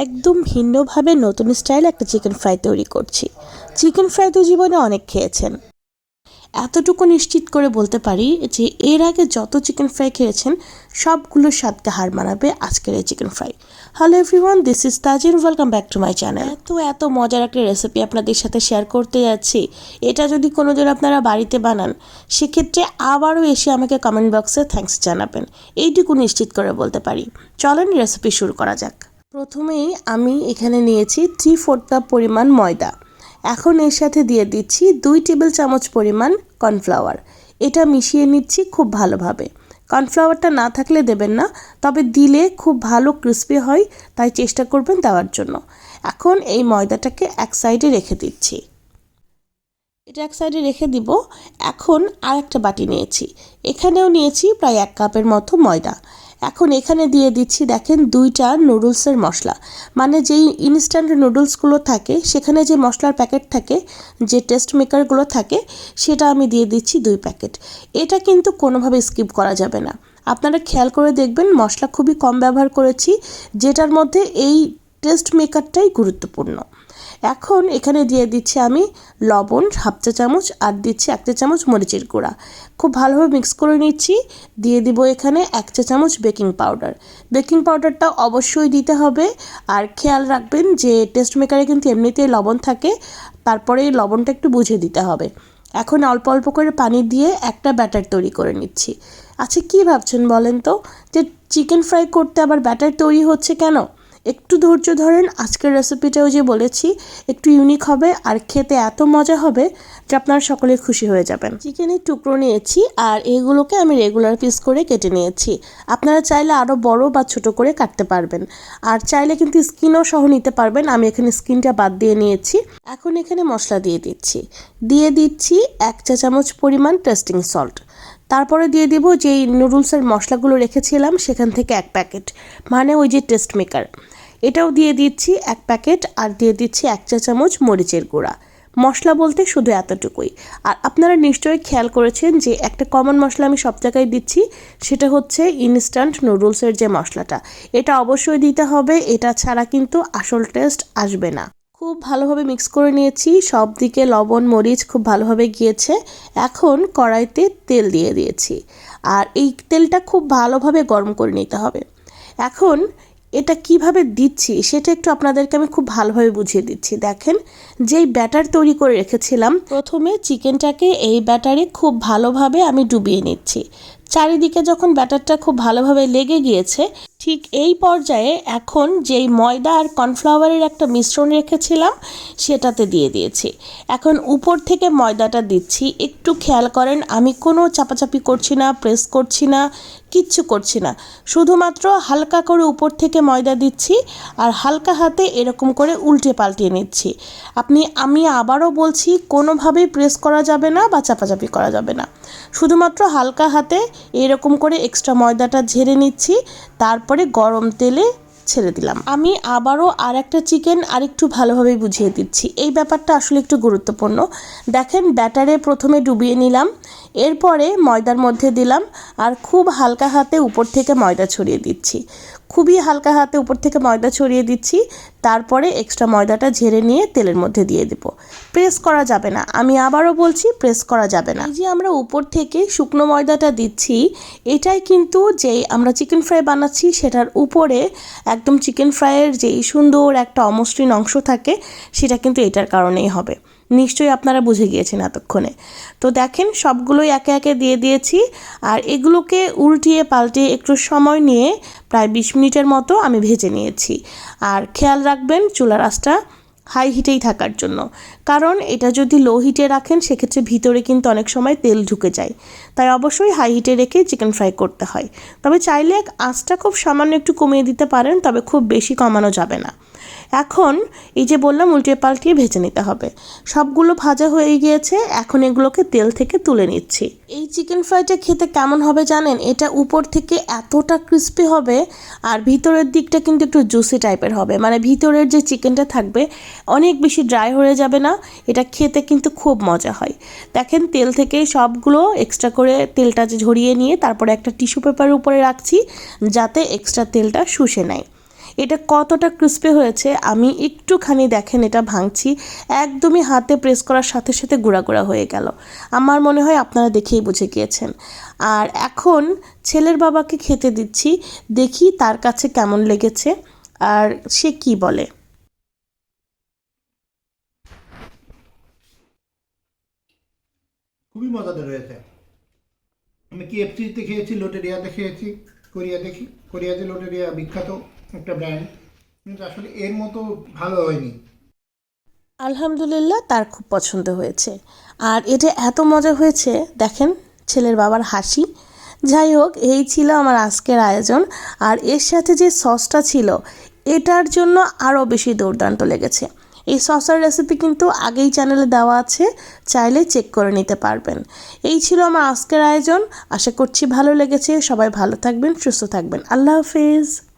একদম ভিন্নভাবে নতুন স্টাইল একটা চিকেন ফ্রাই তৈরি করছি। চিকেন ফ্রাই তো জীবনে অনেক খেয়েছেন। এতটুকু নিশ্চিত করে বলতে পারি যে এর আগে যত চিকেন ফ্রাই খেয়েছেন সবগুলোর স্বাদকে হার মানাবে আজকের এই chicken fry. Hello everyone, this is Tajin, welcome back to my channel. এত এত মজার একটা রেসিপি আপনাদের সাথে শেয়ার করতে যাচ্ছি। এটা যদি কোনোদিন আপনারা বাড়িতে বানান, সেক্ষেত্রে আবারও এসে আমাকে কমেন্ট বক্সে থ্যাঙ্কস জানাবেন। এইটুকু নিশ্চিত করে বলতে পারি। চলেন রেসিপি শুরু করা যাক। প্রথমেই আমি এখানে নিয়েছি থ্রি ফোর কাপ পরিমাণ ময়দা। এখন এর সাথে দিয়ে দিচ্ছি দুই টেবিল চামচ পরিমাণ কর্নফ্লাওয়ার এটা মিশিয়ে নিচ্ছি খুব ভালোভাবে। কর্নফ্লাওয়ারটা না থাকলে দেবেন না, তবে দিলে খুব ভালো ক্রিস্পি হয়, তাই চেষ্টা করবেন দেওয়ার জন্য। এখন এই ময়দাটাকে এক সাইডে রেখে দিচ্ছি। এটা এক সাইডে রেখে দিব। এখন আর একটা বাটি নিয়েছি। এখানেও নিয়েছি প্রায় এক কাপের মতো ময়দা। এখন এখানে দিয়ে দিচ্ছি, দেখেন, দুইটা নুডলসের মশলা। মানে যেই ইনস্ট্যান্ট নুডলসগুলো থাকে, সেখানে যে মশলার প্যাকেট থাকে, যে টেস্ট মেকারগুলো থাকে, সেটা আমি দিয়ে দিচ্ছি দুই প্যাকেট এটা কিন্তু কোনোভাবে স্কিপ করা যাবে না। আপনারা খেয়াল করে দেখবেন, মশলা খুবই কম ব্যবহার করেছি, যেটার মধ্যে এই টেস্ট মেকারটাই গুরুত্বপূর্ণ। এখন এখানে দিয়ে দিচ্ছি আমি লবণ হাফ চা চামচ আর দিচ্ছি এক চা চামচ মরিচের গুঁড়া। খুব ভালোভাবে মিক্স করে নিচ্ছি। দিয়ে দিব এখানে এক চা চামচ বেকিং পাউডার বেকিং পাউডারটা অবশ্যই দিতে হবে। আর খেয়াল রাখবেন যে টেস্ট মেকারে কিন্তু এমনিতেই লবণ থাকে। তারপরে লবণটা একটু বুঝে দিতে হবে। এখন অল্প অল্প করে পানি দিয়ে একটা ব্যাটার তৈরি করে নিচ্ছি। আচ্ছা কী ভাবছেন বলেন তো? যে চিকেন ফ্রাই করতে আবার ব্যাটার তৈরি হচ্ছে কেন? একটু ধৈর্য ধরেন, আজকের রেসিপিটাও যে বলেছি, একটু ইউনিক হবে আর খেতে এত মজা হবে যে আপনারা সকলে খুশি হয়ে যাবেন। চিকেনের টুকরো নিয়েছি আর এগুলোকে আমি রেগুলার পিস করে কেটে নিয়েছি। আপনারা চাইলে আরও বড় বা ছোট করে কাটতে পারবেন। আর চাইলে কিন্তু স্কিনও সহ নিতে পারবেন, আমি এখানে স্কিনটা বাদ দিয়ে নিয়েছি। এখন এখানে মশলা দিয়ে দিচ্ছি। দিয়ে দিচ্ছি এক চা চামচ পরিমাণ টেস্টিং সল্ট তারপরে দিয়ে দিব যেই নুডলসের মশলাগুলো রেখেছিলাম, সেখান থেকে এক প্যাকেট মানে ওই যে টেস্ট মেকার এটাও দিয়ে দিচ্ছি এক প্যাকেট আর দিয়ে দিচ্ছি এক চা চামচ মরিচের গুঁড়া। মশলা বলতে শুধু এতটুকুই। আর আপনারা নিশ্চয়ই খেয়াল করেছেন যে একটা কমন মশলা আমি সব জায়গায় দিচ্ছি, সেটা হচ্ছে ইনস্ট্যান্ট নুডলসের যে মশলাটা। এটা অবশ্যই দিতে হবে, এটা ছাড়া কিন্তু আসল টেস্ট আসবে না। খুব ভালোভাবে মিক্স করে নিয়েছি, সব দিকে লবণ, মরিচ খুব ভালোভাবে গিয়েছে। এখন কড়াইতে তেল দিয়ে দিয়েছি। আর এই তেলটা খুব ভালোভাবে গরম করে নিতে হবে। এখন এটা কীভাবে দিচ্ছি সেটা একটু আপনাদেরকে আমি খুব ভালোভাবে বুঝিয়ে দিচ্ছি। দেখেন, যেই ব্যাটার তৈরি করে রেখেছিলাম, প্রথমে চিকেনটাকে এই ব্যাটারে খুব ভালোভাবে আমি ডুবিয়ে নিচ্ছি। চারিদিকে যখন ব্যাটারটা খুব ভালোভাবে লেগে গিয়েছে, ঠিক এই পর্যায়ে এখন যেই ময়দা আর কর্নফ্লাওয়ারের একটা মিশ্রণ রেখেছিলাম, সেটাতে দিয়ে দিয়েছি। এখন উপর থেকে ময়দাটা দিচ্ছি। একটু খেয়াল করেন, আমি কোনো চাপাচাপি করছি না, প্রেস করছি না, কিচ্ছু করছি না। শুধুমাত্র হালকা করে উপর থেকে ময়দা দিচ্ছি আর হালকা হাতে এরকম করে উল্টে পাল্টিয়ে নিচ্ছি। আপনি, আমি আবারও বলছি, কোনোভাবেই প্রেস করা যাবে না বা চাপাচাপি করা যাবে না। শুধুমাত্র হালকা হাতে এরকম করে এক্সট্রা ময়দাটা ঝেড়ে নিচ্ছি, তারপরে গরম তেলে ছেড়ে দিলাম। আমি আবারও আর একটা চিকেন আরেকটু ভালোভাবে বুঝিয়ে দিচ্ছি। এই ব্যাপারটা আসলে একটু গুরুত্বপূর্ণ। দেখেন ব্যাটারে প্রথমে ডুবিয়ে নিলাম, এরপরে ময়দার মধ্যে দিলাম, আর খুব হালকা হাতে উপর থেকে ময়দা ছড়িয়ে দিচ্ছি। খুবই হালকা হাতে উপর থেকে ময়দা ছড়িয়ে দিচ্ছি। তারপরে এক্সট্রা ময়দাটা ঝেড়ে নিয়ে তেলের মধ্যে দিয়ে দিব। প্রেস করা যাবে না। আমি আবারও বলছি প্রেস করা যাবে না। যে আমরা উপর থেকে শুকনো ময়দাটা দিচ্ছি, এটাই কিন্তু যেই আমরা চিকেন ফ্রাই বানাচ্ছি, সেটার উপরে একদম চিকেন ফ্রাইয়ের যেই সুন্দর একটা অমসৃণ অংশ থাকে, সেটা কিন্তু এটার কারণেই হবে। নিশ্চয়ই আপনারা বুঝে গিয়েছেন এতক্ষণে। তো দেখেন, সবগুলোই একে একে দিয়ে দিয়েছি আর এগুলোকে উল্টিয়ে পাল্টিয়ে একটু সময় নিয়ে প্রায় বিশ মিনিটের মতো আমি ভেজে নিয়েছি। আর খেয়াল রাখবেন, চুলার আঁচটা হাই হিটেই থাকার জন্য। কারণ এটা যদি লো হিটে রাখেন, সেক্ষেত্রে ভিতরে কিন্তু অনেক সময় তেল ঢুকে যায়। তাই অবশ্যই হাই হিটে রেখে চিকেন ফ্রাই করতে হয়। তবে চাইলে এক আঁচটা খুব সামান্য একটু কমিয়ে দিতে পারেন, তবে খুব বেশি কমানো যাবে না। এখন এই যে বললাম উল্টে পাল্টিয়ে ভেজে নিতে হবে। সবগুলো ভাজা হয়ে গিয়েছে, এখন এগুলোকে তেল থেকে তুলে নিচ্ছি। এই চিকেন ফ্রাইটা খেতে কেমন হবে জানেন? এটা উপর থেকে এতটা ক্রিস্পি হবে আর ভিতরের দিকটা কিন্তু একটু জুসি টাইপের হবে। মানে ভিতরের যে চিকেনটা থাকবে, অনেক বেশি ড্রাই হয়ে যাবে না, এটা খেতে কিন্তু খুব মজা হয়। দেখেন তেল থেকে সবগুলো এক্সট্রা করে তেলটা ঝরিয়ে নিয়ে তারপরে একটা টিস্যু পেপারের উপরে রাখছি, যাতে এক্সট্রা তেলটা শুষে নেয়। এটা কতটা ক্রিস্পি হয়েছে, আমি একটুখানি দেখেন এটা ভাঙছি, একদমই হাতে প্রেস করার সাথে সাথে গুঁড়া গুঁড়া হয়ে গেল। আমার মনে হয় আপনারা দেখেই বুঝে গিয়েছেন। আর এখন ছেলের বাবাকে খেতে দিচ্ছি, দেখি তার কাছে কেমন লেগেছে, আর সে কি বলে। খুবই মজাদার হয়েছে। আমি কেএফসিতে খেয়েছি লোটেরিয়াতে খেয়েছি কোরিয়াতে খে- কোরিয়াতে লোটেরিয়া বিখ্যাত একটা ব্র্যান্ড কিন্তু আসলে এর মতো ভালো হয়নি। আলহামদুলিল্লাহ, তার খুব পছন্দ হয়েছে। আর এটা এত মজা হয়েছে, দেখেন, ছেলের বাবার হাসি। যাই হোক, এই ছিল আমার আজকের আয়োজন। আর এর সাথে যে সসটা ছিল, এটার জন্য আরও বেশি দুর্দান্ত লেগেছে। এই সসের রেসিপি কিন্তু আগেই চ্যানেলে দেওয়া আছে, চাইলে চেক করে নিতে পারবেন। এই ছিল আমার আজকের আয়োজন। আশা করছি ভালো লেগেছে। সবাই ভালো থাকবেন, সুস্থ থাকবেন। আল্লাহ হাফিজ।